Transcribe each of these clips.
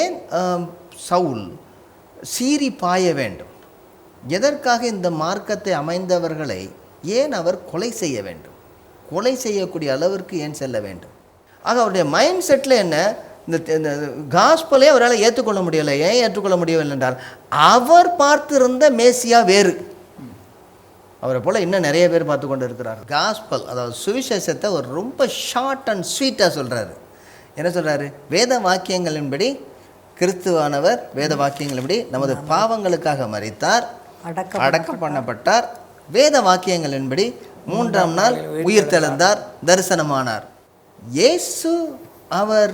ஏன் சவுல் சீறி பாய வேண்டும்? எதற்காக இந்த மார்க்கத்தை அமைந்தவர்களை ஏன் அவர் கொலை செய்ய வேண்டும்? கொலை செய்யக்கூடிய அளவிற்கு ஏன் செல்ல வேண்டும்? ஆக அவருடைய மைண்ட் செட்டில் என்ன? இந்த இந்த காஸ்பலே அவரால் ஏற்றுக்கொள்ள முடியலை. ஏன் ஏற்றுக்கொள்ள முடியவில்லை என்றால் அவர் பார்த்திருந்த மேசியா வேறு. அவரை போல் இன்னும் நிறைய பேர் பார்த்து கொண்டு இருக்கிறார் காஸ்பல் அதாவது சுவிசேஷத்தை ஒரு ரொம்ப ஷார்ட் அண்ட் ஸ்வீட்டாக சொல்கிறாரு என்ன சொல்கிறாரு வேத வாக்கியங்களின்படி கிறிஸ்துவானவர் வேத வாக்கியங்களின்படி நமது பாவங்களுக்காக மறித்தார் அடக்க அடக்கம் பண்ணப்பட்டார். வேத வாக்கியங்களின்படி மூன்றாம் நாள் உயிர் தெழுந்தார் தரிசனமானார். இயேசு அவர்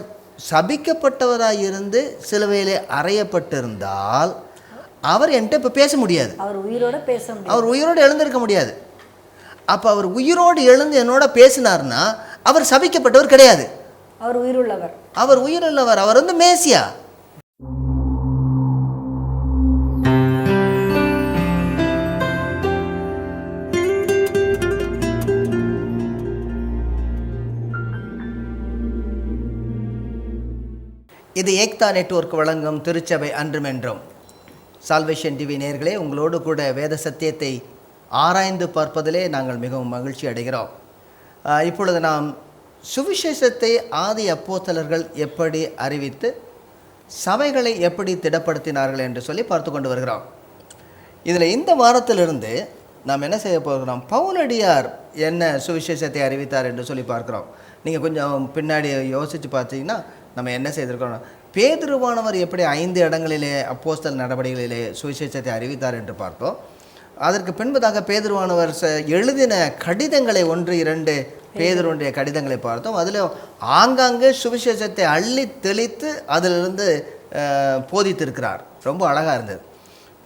சபிக்கப்பட்டவராய் இருந்து சிலுவையிலே அறையப்பட்டிருந்தால் அவர் என்கிட்ட இப்போ பேச முடியாது. அவர் உயிரோட பேச அவர் உயிரோடு எழுந்திருக்க முடியாது. அப்போ அவர் உயிரோடு எழுந்து என்னோட பேசினார்னா அவர் சபிக்கப்பட்டவர் கிடையாது. அவர் உயிருள்ளவர். அவர் உயிருள்ளவர் அவர் வந்து மேசியா. இது ஏக்தா நெட்வொர்க் வழங்கும் திருச்சபை அன்றுமென்றும் சால்வேஷன் டிவி நேர்களே உங்களோடு கூட வேத சத்தியத்தை ஆராய்ந்து பார்ப்பதிலே நாங்கள் மிகவும் மகிழ்ச்சி அடைகிறோம். இப்பொழுது நாம் சுவிசேஷத்தை ஆதி அப்போத்தலர்கள் எப்படி அறிவித்து சபைகளை எப்படி திடப்படுத்தினார்கள் என்று சொல்லி பார்த்து கொண்டு வருகிறோம். இதில் இந்த வாரத்திலிருந்து நாம் என்ன செய்ய போகிறோம்? பவுலடியார் என்ன சுவிசேஷத்தை அறிவித்தார் என்று சொல்லி பார்க்கிறோம். நீங்கள் கொஞ்சம் பின்னாடி யோசித்து பார்த்தீங்கன்னா நம்ம என்ன செய்திருக்கிறோம் பேதுருவானவர் எப்படி ஐந்து இடங்களிலே அப்போஸ்தல் நடவடிக்கைகளிலே சுவிசேஷத்தை அறிவித்தார் என்று பார்த்தோம். அதற்கு பின்பதாக பேதுருவானவர் எழுதின கடிதங்களை ஒன்று இரண்டு பேதுருடைய கடிதங்களை பார்த்தோம். அதில் ஆங்காங்கே சுவிசேஷத்தை அள்ளி தெளித்து அதிலிருந்து போதித்திருக்கிறார். ரொம்ப அழகாக இருந்தது.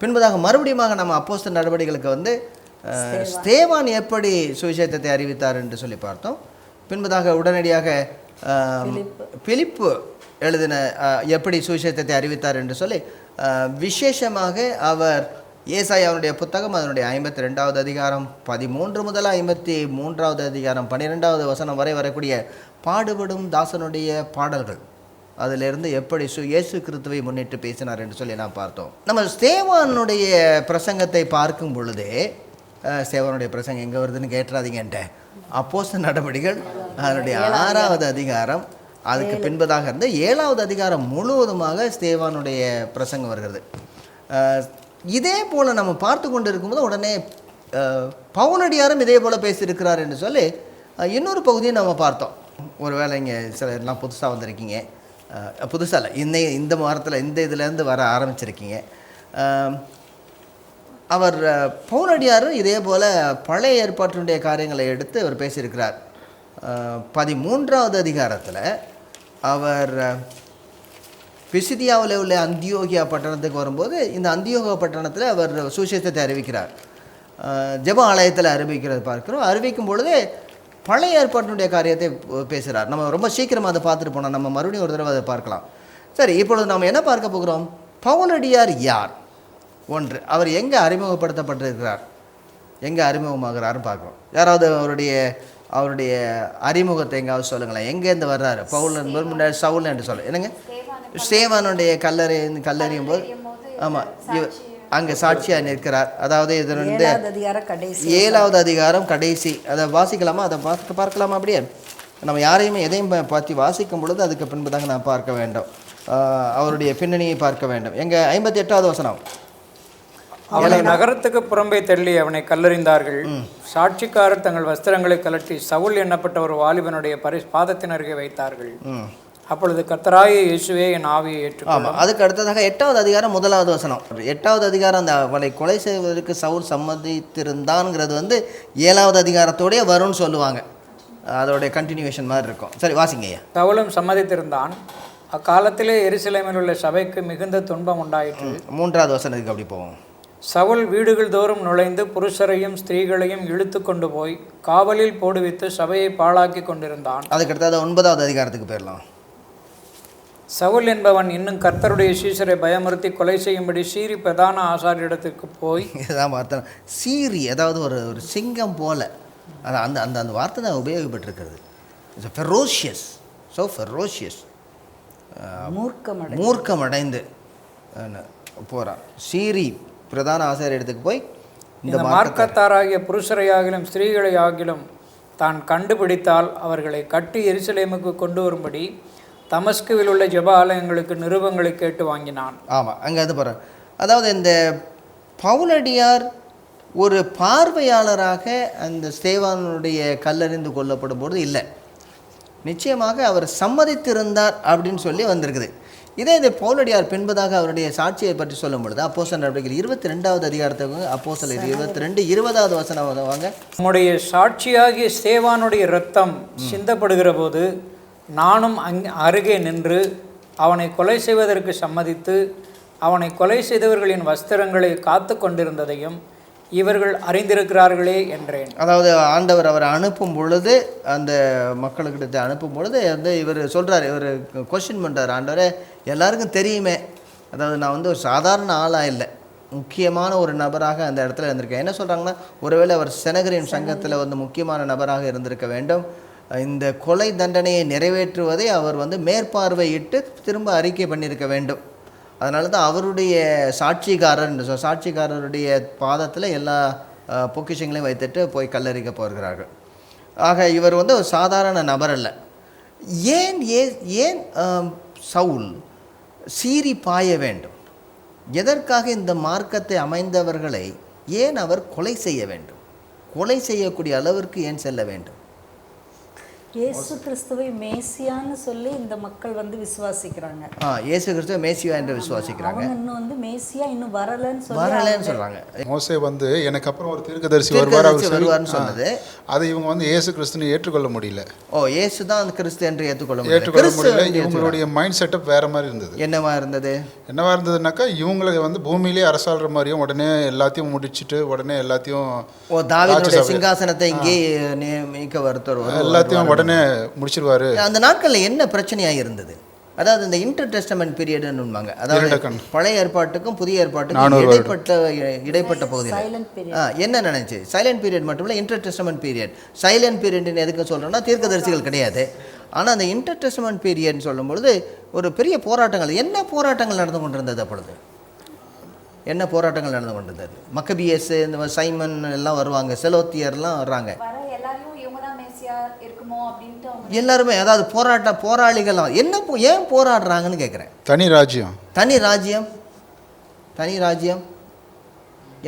பின்பதாக மறுபடியுமாக நம்ம அப்போஸ்தல நடவடிக்கைகளுக்கு வந்து ஸ்தேவான் எப்படி சுவிசேஷத்தை அறிவித்தார் என்று சொல்லி பார்த்தோம். பின்பதாக உடனடியாக பிலிப்பு. எழுதின எப்படி சுவிசேஷத்தை அறிவித்தார் என்று சொல்லி விசேஷமாக அவர் ஏசாயாவுடைய புத்தகம் அதனுடைய ஐம்பத்தி ரெண்டாவது அதிகாரம் பதிமூன்று முதல் ஐம்பத்தி மூன்றாவது அதிகாரம் பன்னிரெண்டாவது வசனம் வரை வரக்கூடிய பாடுபடும் தாசனுடைய பாடல்கள். அதிலிருந்து எப்படி சு இயேசு கிறிஸ்துவை முன்னிட்டு பேசினார் என்று சொல்லி நாம் பார்த்தோம். நம்ம ஸ்தேவானுடைய பிரசங்கத்தை பார்க்கும் பொழுதே அஹ், ஸ்தேவானுடைய பிரசங்கம் எங்கே வருதுன்னு கேட்டுறாதீங்கன்ட்ட அப்போஸ்தல நடவடிக்கைகள் அதனுடைய ஆறாவது அதிகாரம் அதுக்கு பின்பதாக இருந்து ஏழாவது அதிகாரம் முழுவதுமாக ஸ்தேவானுடைய பிரசங்கம் வருகிறது. இதே போல் நம்ம பார்த்து கொண்டு இருக்கும்போது உடனே பவுனடியாரும் இதே போல் பேசியிருக்கிறார் என்று சொல்லி இன்னொரு பகுதியை நம்ம பார்த்தோம். ஒருவேளை இங்கே சிலர்லாம் புதுசாக வந்திருக்கீங்க. புதுசாக இல்லை இந்த இந்த வாரத்தில் இந்த இதுலேருந்து வர ஆரம்பிச்சிருக்கீங்க. அவர் அஹ், பவுலடியார் இதே போல் பழைய ஏற்பாட்டினுடைய காரியங்களை எடுத்து அவர் பேசியிருக்கிறார். பதிமூன்றாவது அதிகாரத்தில் அவர் பிசிதியாவில் உள்ள அந்தியோகியா பட்டணத்துக்கு வரும்போது இந்த அந்தியோகா பட்டணத்தில் அவர் சுசேஷத்தை அறிவிக்கிறார். ஜப ஜெப ஆலயத்தில் அறிவிக்கிறது பார்க்கிறோம். அறிவிக்கும் பொழுதே பழைய ஏற்பாட்டினுடைய காரியத்தை பேசுகிறார் நம்ம ரொம்ப சீக்கிரமாக அதை பார்த்துட்டு போனோம் நம்ம மறுபடியும் ஒரு தடவை அதை பார்க்கலாம். சரி இப்பொழுது நம்ம என்ன பார்க்க போகிறோம்? பவுனடியார் யார்? ஒன்று அவர் எங்கே அறிமுகப்படுத்தப்பட்டிருக்கிறார்? எங்கே அறிமுகமாகிறாருன்னு பார்க்குறோம். யாராவது அவருடைய அவருடைய அறிமுகத்தை எங்காவது சொல்லுங்களேன். எங்கேருந்து வர்றாரு? பவுல் என்பவர் முன்னாடி சவுல் என்று சொல்ல. என்னங்க? ஸ்தேவானுடைய கல்லறை கல்லறியும் போது ஆமாம் அங்கே சாட்சியாக நிற்கிறார். அதாவது இது வந்து ஏழாவது அதிகாரம் கடைசி. அதை வாசிக்கலாமா? அதை பார்க்க பார்க்கலாமா அப்படியே? நம்ம யாரையுமே எதையும் ப- பற்றி வாசிக்கும் பொழுது அதுக்கு பின்பதாக நான் பார்க்க வேண்டும். அவருடைய பின்னணியை பார்க்க வேண்டும். எங்க ஐம்பத்தி எட்டாவது வசனம். அவனை நகரத்துக்கு புறம்பே தள்ளி அவனை கல்லறிந்தார்கள். சாட்சிக்காரர் தங்கள் வஸ்திரங்களை கலட்டி சவுல் எண்ணப்பட்ட ஒரு வாலிபனுடைய பரி பாதத்தின் அருகே வைத்தார்கள். அப்பொழுது கத்தராய இயேசுவே என் ஆவியை ஏற்றுக்கொள். ஆமாம் அதுக்கு அடுத்ததாக எட்டாவது அதிகாரம் முதலாவது வசனம். எட்டாவது அதிகாரம் அந்த அவளை கொலை செய்வதற்கு சவுல் சம்மதித்திருந்தான்ங்கிறது வந்து ஏழாவது அதிகாரத்தோடயே வரும்னு சொல்லுவாங்க. அதோடைய கண்டினியூவேஷன் மாதிரி இருக்கும். சரி வாசிங்க ஐயா. சவுலும் சம்மதித்திருந்தான். அக்காலத்திலே எருசலேமில் உள்ள சபைக்கு மிகுந்த துன்பம் உண்டாயிற்று. மூன்றாவது வசனத்துக்கு அப்படி போவோம். சவுல் வீடுகள் தோறும் நுழைந்து புருஷரையும் ஸ்திரீகளையும் இழுத்து கொண்டு போய் காவலில் போடுவித்து சபையை பாழாக்கி கொண்டிருந்தான். அதுக்கு அடுத்தது ஒன்பதாவது அதிகாரத்துக்கு போயிடலாம். சவுல் என்பவன் இன்னும் கர்த்தருடைய சீசரை பயமுறுத்தி கொலை செய்யும்படி சீரி பிரதான ஆசாரியரிடத்திற்கு போய் இதுதான் வார்த்தை. சீரி அதாவது ஒரு ஒரு சிங்கம் போல. அது அந்த அந்த அந்த வார்த்தை தான் உபயோகப்பட்டிருக்கிறது. இட்ஸ் ஃபெரோஷியஸ் ஸோ ஃபெரோஷியஸ் மூர்க்கமடை மூர்க்கமடைந்து. போகிறான் சீரி பிரதான ஆசிரியர் போய் இந்த மார்க்கத்தாராகிய புருஷரை ஆகிலும் ஸ்திரீகளை ஆகிலும் தான் கண்டுபிடித்தால் அவர்களை கட்டி எருசலேமுக்கு கொண்டு வரும்படி தமஸ்குவில் உள்ள ஜெப ஆலயங்களுக்கு நிருபங்களை கேட்டு வாங்கினான். ஆமாம் அங்கே அது போகிறார் அதாவது இந்த பவுலடியார் ஒரு பார்வையாளராக அந்த ஸ்தேவானுடைய கல்லறிந்து கொல்லப்படும் பொழுது இல்லை. நிச்சயமாக அவர் சம்மதித்திருந்தார் அப்படின்னு சொல்லி வந்திருக்குது. இதே இந்த பவுலடியார் பின்பதாக அவருடைய சாட்சியை பற்றி சொல்லும் பொழுது அப்போஸ்தலர் நடவடிக்கைகள் இருபத்தி ரெண்டாவது அதிகாரத்துக்கு அப்போஸ்தலர் இருபத்தி ரெண்டு இருபதாவது வசனம் வாங்க. உம்முடைய சாட்சியாகிய ஸ்தேவானுடைய இரத்தம் சிந்தப்படுகிற போது நானும் அங் அருகே நின்று அவனை கொலை செய்வதற்கு சம்மதித்து அவனை கொலை செய்தவர்களின் வஸ்திரங்களை காத்து கொண்டிருந்ததையும் இவர்கள் அறிந்திருக்கிறார்களே என்றேன். அதாவது ஆண்டவர் அவரை அனுப்பும் பொழுது அந்த மக்களுக்கிட்ட அனுப்பும் பொழுது வந்து இவர் சொல்கிறார் இவர் கொஸ்டின் பண்ணுறார் ஆண்டவரே எல்லாருக்கும் தெரியுமே. அதாவது நான் வந்து ஒரு சாதாரண ஆளாக இல்லை. முக்கியமான ஒரு நபராக அந்த இடத்துல இருந்திருக்கேன். என்ன சொல்கிறாங்கன்னா ஒருவேளை அவர் செனகரின் சங்கத்தில் வந்து முக்கியமான நபராக இருந்திருக்க வேண்டும். இந்த கொலை தண்டனையை நிறைவேற்றுவதை அவர் வந்து மேற்பார்வையிட்டு திரும்ப அறிக்கை பண்ணியிருக்க வேண்டும். அதனால தான் அவருடைய சாட்சிகாரர் என்று சாட்சிகாரருடைய பாதத்தில் எல்லா பொக்கிஷங்களையும் வைத்துட்டு போய் கல்லறிக்க போகிறார்கள். ஆக இவர் வந்து ஒரு சாதாரண நபர் அல்ல. ஏன் ஏ ஏன் சவுல் சீறி பாய வேண்டும்? எதற்காக இந்த மார்க்கத்தை அமைந்தவர்களை ஏன் அவர் கொலை செய்ய வேண்டும்? கொலை செய்யக்கூடிய அளவிற்கு ஏன் செல்ல வேண்டும்? இயேசு கிறிஸ்துவை மேசியான்னு சொல்லி இந்த மக்கள் வந்து விசுவாசிக்கிறாங்க. ஆ இயேசு கிறிஸ்துவ மேசியா என்று விசுவாசிக்கிறாங்க. அவங்க இன்னும் வந்து மேசியா இன்னும் வரலன்னு சொல்லி வரலன்னு சொல்கிறாங்க மோசே வந்து எனக்கு அப்புறம் ஒரு தீர்க்கதரிசி வருவார் அவர் வருவார்னு சொன்னது. அதை இவங்க வந்து இயேசு கிறிஸ்துன்னு ஏற்றுக்கொள்ள முடியல. ஓ இயேசு தான் அந்த கிறிஸ்து என்று ஏற்றுக்கொள்ள முடியல. ஏற்றுக்கொள்ள கிறிஸ்து முடியல. இவங்களுடைய மைண்ட் செட்டப் வேற மாதிரி இருந்தது. என்னவா இருந்தது? என்னவா இருந்ததுனாக்கா இவங்களை வந்து பூமியிலே அரசாள்ற மாதிரியும் உடனே எல்லாத்தையும் முடிச்சிட்டு உடனே எல்லாத்தையும் ஓ தாவீதுடைய சிங்காசனத்தை இங்கே நியமிக்க வருத்தர் எல்லாத்தையும் உடனே முடிச்சிருவாரு. அந்த நாட்களில் என்ன பிரச்சனையாக இருந்தது? அதாவது இந்த இன்டர் டெஸ்டமெண்ட் பீரியட்னுவாங்க அதாவது. பழைய ஏற்பாட்டுக்கும் புதிய ஏற்பாட்டுக்கும் இடைப்பட்ட இடைப்பட்ட பகுதியில். என்ன நினைச்சு? சைலண்ட் பீரியட் மட்டும் இல்லை இன்டர் டெஸ்டமெண்ட் பீரியட் சைலண்ட் பீரியட்னு எதுக்கு சொல்கிறோன்னா தீர்க்கதரிசிகள் கிடையாது. ஆனால் அந்த இன்டர் டெஸ்டமெண்ட் பீரியட்னு சொல்லும்பொழுது ஒரு பெரிய போராட்டங்கள் என்ன போராட்டங்கள் நடந்து கொண்டிருந்தது அப்பொழுது? என்ன போராட்டங்கள் நடந்து கொண்டிருந்தது? மக்கபிஎஸ் இந்த மாதிரி சைமன் எல்லாம் வருவாங்க செலோத்தியர்லாம் வர்றாங்க. இருக்குமோ அப்படின்ட்டு எல்லாருமே அதாவது போராட்ட போராளிகள்லாம் என்ன ஏன் போராடுறாங்கன்னு கேட்குறேன் தனி ராஜ்யம். தனி ராஜ்யம். தனி ராஜ்யம்.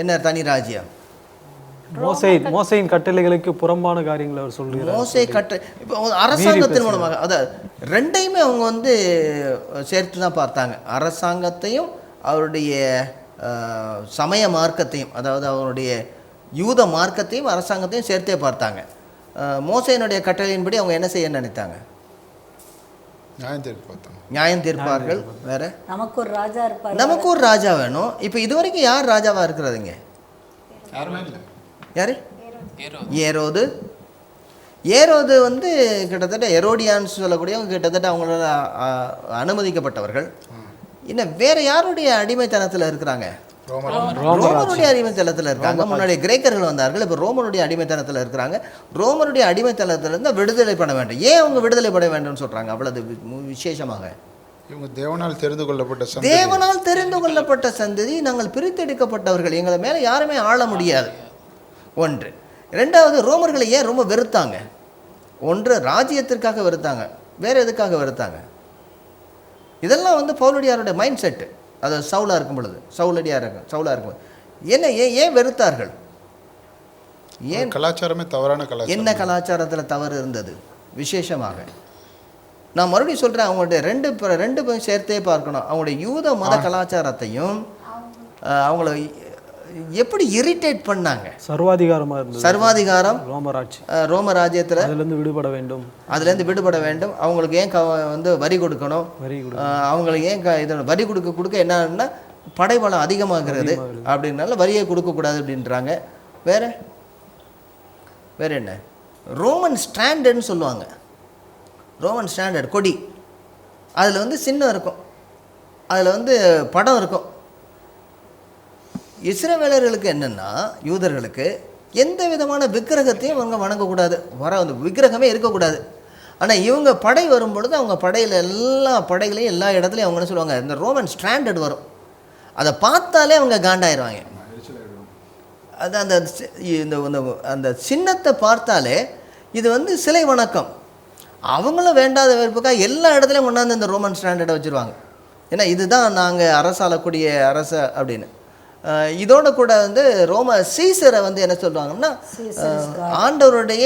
என்ன தனி ராஜ்யம்? மோசை மோசையின் கட்டளைகளுக்கு புறம்பான காரியங்களை அவர் சொல்கிறார். மோசை கட்ட இப்போ அரசாங்கத்தின் மூலமாக அதாவது ரெண்டையுமே அவங்க வந்து சேர்த்து தான் பார்த்தாங்க. அரசாங்கத்தையும் அவருடைய சமய மார்க்கத்தையும் அதாவது அவருடைய யூத மார்க்கத்தையும் அரசாங்கத்தையும் சேர்த்தே பார்த்தாங்க. மோசையினுடைய கட்டளையின்படி அவங்க என்ன செய்ய நினைத்தாங்க? நியாயம் தீர்ப்பு பார்த்தாங்க நியாயம் தீர்ப்பார்கள் வேற? நமக்கு ஒரு ராஜா இருப்பார். நமக்கு ஒரு ராஜா வேணும். இப்போ இது வரைக்கும் யார் ராஜாவா இருக்கிறதுங்க யாருமே இல்லை. யாரு? ஏரோது. ஏரோது. வந்து கிட்டத்தட்ட எரோடியான்னு சொல்லக்கூடியவங்க கிட்டத்தட்ட அவங்களால அனுமதிக்கப்பட்டவர்கள். இன்னும் வேற யாருடைய அடிமைத்தனத்தில் இருக்கிறாங்க? ரோமனுடைய அடிமைத்தனத்தில் இருக்காங்க. முன்னாடி கிரேக்கர்கள் வந்தார்கள் இப்போ ரோமனுடைய அடிமைத்தனத்தில் இருக்கிறாங்க. ரோமனுடைய அடிமைத்தனத்திலிருந்து விடுதலை பண்ண வேண்டும். ஏன் அவங்க விடுதலை பண்ண வேண்டும்னு சொல்றாங்க? அவ்வளவு விசேஷமாக. இவங்க தேவனால் தெரிந்து கொள்ளப்பட்ட சந்ததி. தேவனால் தெரிந்து கொள்ளப்பட்ட சந்ததி நாங்கள் பிரித்தெடுக்கப்பட்டவர்கள். எங்களை மேலே யாருமே ஆள முடியாது. ஒன்று. ரெண்டாவது ரோமர்களை ஏன் ரொம்ப வெறுத்தாங்க? ஒன்று ராஜ்யத்திற்காக வெறுத்தாங்க. வேற எதுக்காக வெறுத்தாங்க? இதெல்லாம் வந்து பவுலடியாருடைய மைண்ட் செட்டு அது சவுலாக இருக்கும் பொழுது சவுலடியார் இருக்கும் சவுலாக இருக்கும். என்ன ஏன் ஏன் வெறுத்தார்கள்? ஏன் கலாச்சாரமே தவறான கலாச்சாரம். என்ன கலாச்சாரத்தில் தவறு இருந்தது? விசேஷமாக. நான் மறுபடியும் சொல்கிறேன் அவங்களுடைய ரெண்டு ரெண்டு பேரும் சேர்த்தே பார்க்கணும். அவங்களுடைய யூத மத கலாச்சாரத்தையும் அவங்கள எப்படி இரிட்டேட் பண்ணாங்க? சர்வாதிகாரமாக இருந்தது. சர்வாதிகாரம் ரோமராட்சி அஹ், ரோம ராஜ்யத்தில் அதிலிருந்து விடுபட வேண்டும். அதுலேருந்து விடுபட வேண்டும். அவங்களுக்கு ஏன் க வந்து வரி கொடுக்கணும்? வரி அவங்களுக்கு ஏன் க இது வரி கொடுக்க கொடுக்க என்னன்னா படைபலம் அதிகமாகிறது அப்படின்னால வரியை கொடுக்கக்கூடாது அப்படின்றாங்க. வேற? வேற என்ன? ரோமன் ஸ்டாண்டர்ட்னு சொல்லுவாங்க. ரோமன் ஸ்டாண்டர்ட் கொடி. அதில் வந்து சின்னம் இருக்கும். அதில் வந்து படம் இருக்கும். இஸ்ரவேலர்களுக்கு என்னென்னா யூதர்களுக்கு எந்த விதமான விக்கிரகத்தையும் அவங்க வணங்கக்கூடாது. வர அந்த விக்கிரகமே இருக்கக்கூடாது. ஆனால் இவங்க படை வரும் பொழுது அவங்க படையில் எல்லா படைகளையும் எல்லா இடத்துலையும் அவங்க என்ன சொல்லுவாங்க இந்த ரோமன் ஸ்டாண்டர்ட் வரும். அதை பார்த்தாலே அவங்க காண்டாயிருவாங்க. அது அந்த சி- இந்த அந்த சின்னத்தை பார்த்தாலே இது வந்து சிலை வணக்கம். அவங்களும் வேண்டாத வெறுப்புக்காக எல்லா இடத்துலையும் கொண்டாந்து இந்த ரோமன் ஸ்டாண்டர்டை வச்சுருவாங்க. ஏன்னா இதுதான் நாங்கள் அரசாளக்கூடிய அரச அப்படின்னு. இதோட கூட வந்து ரோம சீசரை வந்து என்ன சொல்லுவாங்கன்னா அஹ் ஆண்டவருடைய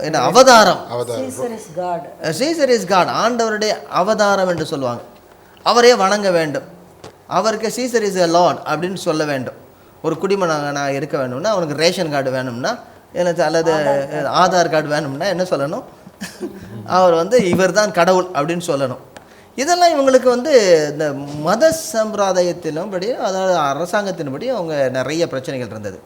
என்ன அவதாரம். Caesar is God Caesar is God ஆண்டவருடைய அவதாரம் என்று சொல்லுவாங்க. அவரே வணங்க வேண்டும். அவருக்கு சீசர் இஸ் எ லார்ட் அப்படின்னு சொல்ல வேண்டும். ஒரு குடிமகனாக இருக்க வேணும்னா அவனுக்கு ரேஷன் கார்டு வேணும்னா எனக்கு அல்லது ஆதார் கார்டு வேணும்னா என்ன சொல்லணும்? அவர் வந்து இவர்தான் கடவுள் அப்படின்னு சொல்லணும். இதெல்லாம் இவங்களுக்கு வந்து இந்த மத சம்பிரதாயத்திலும் அதாவது அரசாங்கத்தின்படி அவங்க நிறைய பிரச்சனைகள் இருந்தது.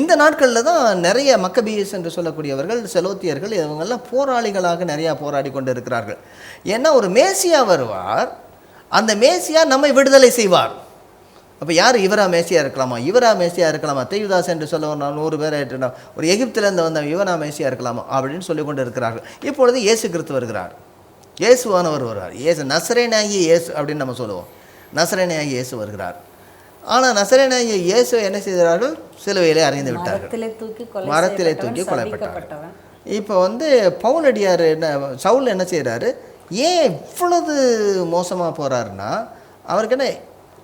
இந்த நாட்களில் தான் நிறைய மக்கபீஸ் என்று சொல்லக்கூடியவர்கள் செலோத்தியர்கள் இவங்கெல்லாம் போராளிகளாக நிறையா போராடி கொண்டு இருக்கிறார்கள் ஏன்னா ஒரு மேசியா வருவார் அந்த மேசியா நம்மை விடுதலை செய்வார். அப்போ யார்? இவரா மேசியா இருக்கலாமா? இவரா மேசியா இருக்கலாமா? தெய்வதாஸ் என்று சொல்ல ஒரு நூறு பேர் ஆயிட்டுனா, ஒரு எகிப்திலேருந்து வந்த இவரா மேசியா இருக்கலாமா? அப்படின்னு சொல்லி கொண்டு இருக்கிறார்கள் இப்பொழுது இயேசு கிறிஸ்து வருகிறார். இயேசுவானவர் வருவார் இயேசு நசரேனாகி இயேசு அப்படின்னு நம்ம சொல்லுவோம். நசரேனாகி இயேசு வருகிறார். ஆனால் நசரேனாகிய இயேசு என்ன செய்கிறார்கள் சிலுவையிலே அறிந்து விட்டார்கள். மரத்திலே தூக்கி கொலைப்பட்டார். இப்போ வந்து பவுலடியார் என்ன சவுல் என்ன செய்கிறாரு ஏன் இவ்வளவு மோசமாக போகிறாருன்னா அவருக்கு என்ன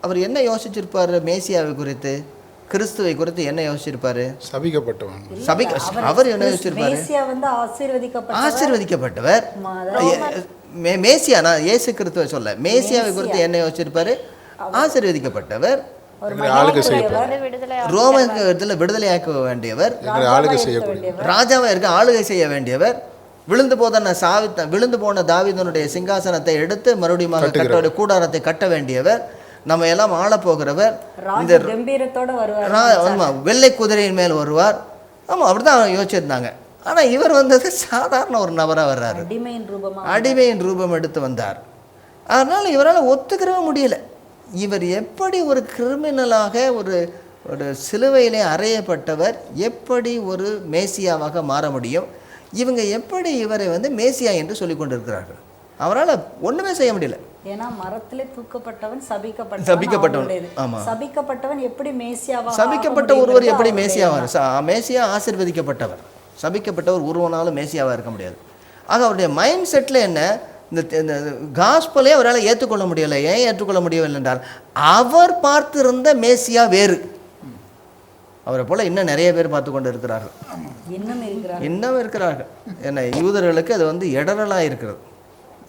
அவர் என்ன யோசிச்சிருப்பார் மேசியாவை குறித்து? கிறிஸ்துவை குறித்து என்ன யோசிச்சிருப்பாரு? சபிக்கப்பட்டவன். சபை அவர் என்ன யோசிச்சிருப்பாரு? மேசியா வந்து ஆசீர்வதிக்கப்பட்ட ஆசீர்வதிக்கப்பட்டவர். மே- மேசியா நான் இயேசு கிறிஸ்துவை சொல்ல மேசியாவை குறித்து என்ன யோசிச்சிருப்பாரு? ஆசீர்வதிக்கப்பட்டவர். இதில் விடுதலையாக்க வேண்டியவர். ராஜாவாக இருக்க ஆளுகை செய்ய வேண்டியவர். விழுந்து போதன சாவித்த விழுந்து போன தாவீதனுடைய சிங்காசனத்தை எடுத்து மறுபடியும் கட்ட கூடாரத்தை கட்ட வேண்டியவர். நம்ம எல்லாம் ஆளப் போகிறவர் ஆமா வெள்ளை குதிரையின் மேல் வருவார். ஆமாம் அப்படி தான் யோசிச்சிருந்தாங்க. ஆனால் இவர் வந்தது சாதாரண ஒரு நபராக வர்றாரு. அடிமையின் ரூபமா அடிமையின் ரூபம் எடுத்து வந்தார். அதனால் இவரால் ஒத்துக்கிறவே முடியல. இவர் எப்படி ஒரு கிரிமினலாக ஒரு ஒரு சிலுவையிலே அறையப்பட்டவர் எப்படி ஒரு மேசியாவாக மாற முடியும் இவங்க எப்படி இவரை வந்து மேசியா என்று சொல்லிக் கொண்டிருக்கிறார்கள்? அவரால் ஒன்றுமே செய்ய முடியல. ஏன்னா மரத்திலே தூக்கப்பட்டவன் சபிக்கப்பட்டவன் சபிக்கப்பட்டவன். அவனுடையது. ஆமா. சபிக்கப்பட்டவன் எப்படி மேசியாவா சபிக்கப்பட்ட ஒருவர் எப்படி மேசியாவார் மேசியா ஆசீர்வதிக்கப்பட்டவர். சபிக்கப்பட்டவர் ஒருவனாலும் மேசியாவாக இருக்க முடியாது. ஆக அவருடைய மைண்ட் செட்டில் என்ன? இந்த இந்த காஸ்பலே அவரால் ஏற்றுக்கொள்ள முடியலை. ஏன் ஏற்றுக்கொள்ள முடியவில்லை என்றால் அவர் பார்த்திருந்த மேசியா வேறு. அவரை போல இன்னும் நிறைய பேர் பார்த்து கொண்டு இருக்கிறார்கள் இன்னும் இருக்கிறார் இன்னும் இருக்கிறார்கள். என்ன யூதர்களுக்கு அது வந்து இடரலாக இருக்கிறது.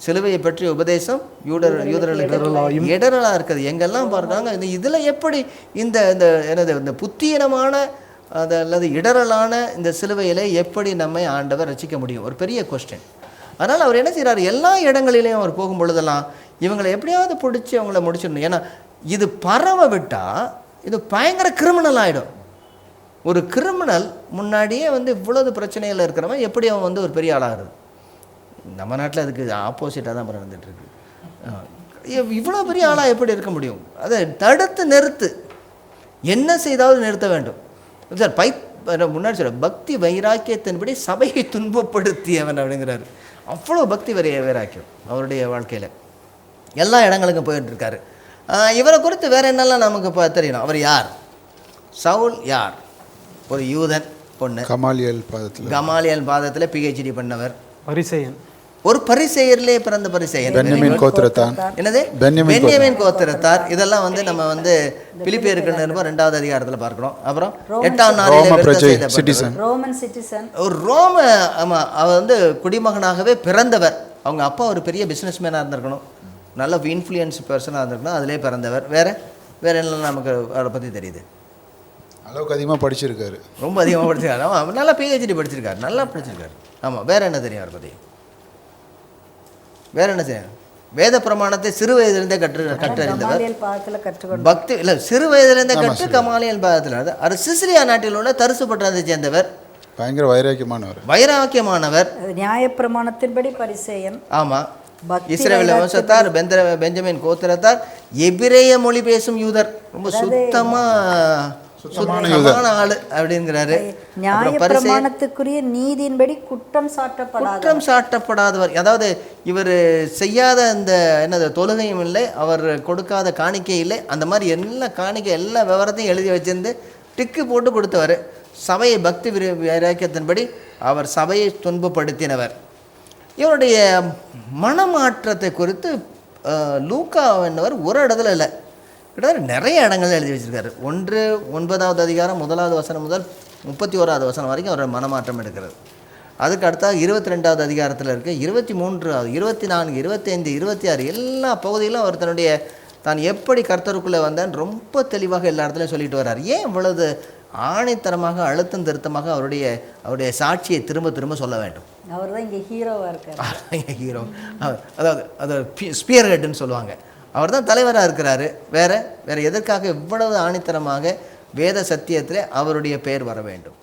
சிலுவையை பற்றிய உபதேசம் யூடர் யூதர்களுக்கு இடரலாக இருக்குது. எங்கெல்லாம் பார்க்குறாங்க இந்த இதில் எப்படி இந்த இந்த என்னது இந்த புத்தீனமான அது அல்லது இடரலான இந்த சிலுவையிலே எப்படி நம்மை ஆண்டவர் ரசிக்க முடியும்? ஒரு பெரிய கொஸ்டின் அதனால் அவர் என்ன செய்கிறார் எல்லா இடங்களிலையும் அவர் போகும் பொழுதெல்லாம் இவங்களை எப்படியாவது பிடிச்சி அவங்கள முடிச்சிடணும். ஏன்னா இது பரவ விட்டால் இது பயங்கர கிரிமினல் ஆகிடும் ஒரு கிரிமினல் முன்னாடியே வந்து இவ்வளவு பிரச்சனையில் இருக்கிறவன் எப்படி அவன் வந்து ஒரு பெரிய ஆளாகிறது நம்ம நாட்டில் அதுக்கு ஆப்போசிட்டாக தான் நடந்துட்டு இவ்வளோ பெரிய ஆளாக எப்படி இருக்க முடியும்? அதை தடுத்து நிறுத்து. என்ன செய்தாவது நிறுத்த வேண்டும். சார் பை முன்னாடி சொல்ல பக்தி வைராக்கியத்தின்படி சபையை துன்பப்படுத்தியவன் அப்படிங்கிறாரு. அவ்வளோ பக்தி வரை வைராக்கியம் அவருடைய வாழ்க்கையில். எல்லா இடங்களுக்கும் போயிட்டு இருக்காரு ஆஹ் இவரை குறித்து வேற என்னெல்லாம் நமக்கு இப்போ தெரியணும்? அவர் யார்? சவுல் யார்? ஒரு யூதன் பொண்ணு. கமாலியல் பாதத்தில். கமாலியல் பாதத்தில் பிஹெச்டி பண்ணவர். பரிசெயன். ஒரு பரிசெயர்லே பிறந்த பரிசெயர். பென்யமின் கோத்திரத்தான் என்னது? பென்யமின் கோத்திரத்தார். இதெல்லாம் வந்து நம்ம வந்து பிலிப்பியர்கள் நிருபம் ரெண்டாவது அதிகாரத்தில் பார்க்கிறோம். அப்புறம் எட்டாம் நாளிலே ஒரு ரோம ஆமாம் அவர் வந்து குடிமகனாகவே பிறந்தவர். அவங்க அப்பா ஒரு பெரிய பிஸ்னஸ் மேனாக இருந்திருக்கணும். நல்ல இன்ஃப்ளூயன்ஸ் பர்சனாக இருந்திருக்கணும். அதிலே பிறந்தவர். வேற வேற என்ன நமக்கு அவரை பற்றி தெரியுது? அளவுக்கு அதிகமாக படிச்சிருக்காரு. ரொம்ப அதிகமாக படிச்சிருக்காரு. ஆமாம் நல்லா பிஹெச்டி படிச்சிருக்காரு. நல்லா படிச்சிருக்காரு. ஆமாம் வேற என்ன தெரியும் அவரை பற்றி வேற என்ன தெரியும் வேத பிரமாணத்தை சிறு வயதிலிருந்தே கற்று கற்றறிந்தவர். பக்தி இல்லை சிறு வயதிலிருந்தே கற்று கமாலியல் பாதத்தில் அவர் சிசிலியா நாட்டில் உள்ள தரிசு பட்டணத்தை சேர்ந்தவர். பயங்கர வைராக்கியமானவர். வைராக்கியமானவர். நியாயப்பிரமாணத்தின்படி பரிசேயன். ஆமாம் இஸ்ரேல் வம்சத்தார் பெந்தர பெஞ்சமின் கோத்திரத்தார் எபிரேய மொழி பேசும் யூதர். ரொம்ப சுத்தமாக சுத்தமான ஆளு அப்படிங்கிறாரு. நியாய அப்புறம் பரிசேயர் பிரமாணத்துக்குரிய நீதியின்படி குற்றம் சாட்டப்படாத குற்றம் சாட்டப்படாதவர். அதாவது இவர் செய்யாத அந்த என்னது தொழுகையும் இல்லை அவர் கொடுக்காத காணிக்கை இல்லை. அந்த மாதிரி எல்லா காணிக்கை எல்லா விவரத்தையும் எழுதி வச்சிருந்து டிக்கு போட்டு கொடுத்தவர். சபையை பக்தி விரு வைராக்கியத்தின்படி அவர் சபையை துன்பப்படுத்தினவர். இவருடைய மனமாற்றத்தை குறித்து அஹ், லூக்கா என்னவர் ஒரு இடத்துல இல்லை. கிட்டத்தட்ட நிறைய இடங்கள் எழுதி வச்சிருக்காரு. ஒன்று ஒன்பதாவது அதிகாரம் முதலாவது வசனம் முதல் முப்பத்தி ஓராவது வசனம் வரைக்கும் அவரோட மனமாற்றம் எடுக்கிறது. அதுக்கு அடுத்தது இருபத்தி ரெண்டாவது அதிகாரத்தில் இருக்க. இருபத்தி மூன்றாவது இருபத்தி நான்கு இருபத்தைந்து இருபத்தி ஆறு எல்லா பகுதியிலும் அவர் தன்னுடைய தான் எப்படி கர்த்தருக்குள்ளே வந்தேன்னு ரொம்ப தெளிவாக எல்லா இடத்துலையும் சொல்லிட்டு வர்றார். ஏன் இவ்வளவு ஆணித்தரமாக அழுத்தம் திருத்தமாக அவருடைய அவருடைய சாட்சியை திரும்ப திரும்ப சொல்ல வேண்டும்? அவர் தான் இங்கே ஹீரோவாக இருக்கார். ஹீரோ அதாவது அது ஸ்பியர் ஹெட்னு சொல்லுவாங்க. அவர் தான் தலைவராக இருக்கிறாரு. வேறு வேறு எதற்காக இவ்வளவு ஆணித்தரமாக வேத சத்தியத்தில் அவருடைய பெயர் வர வேண்டும்?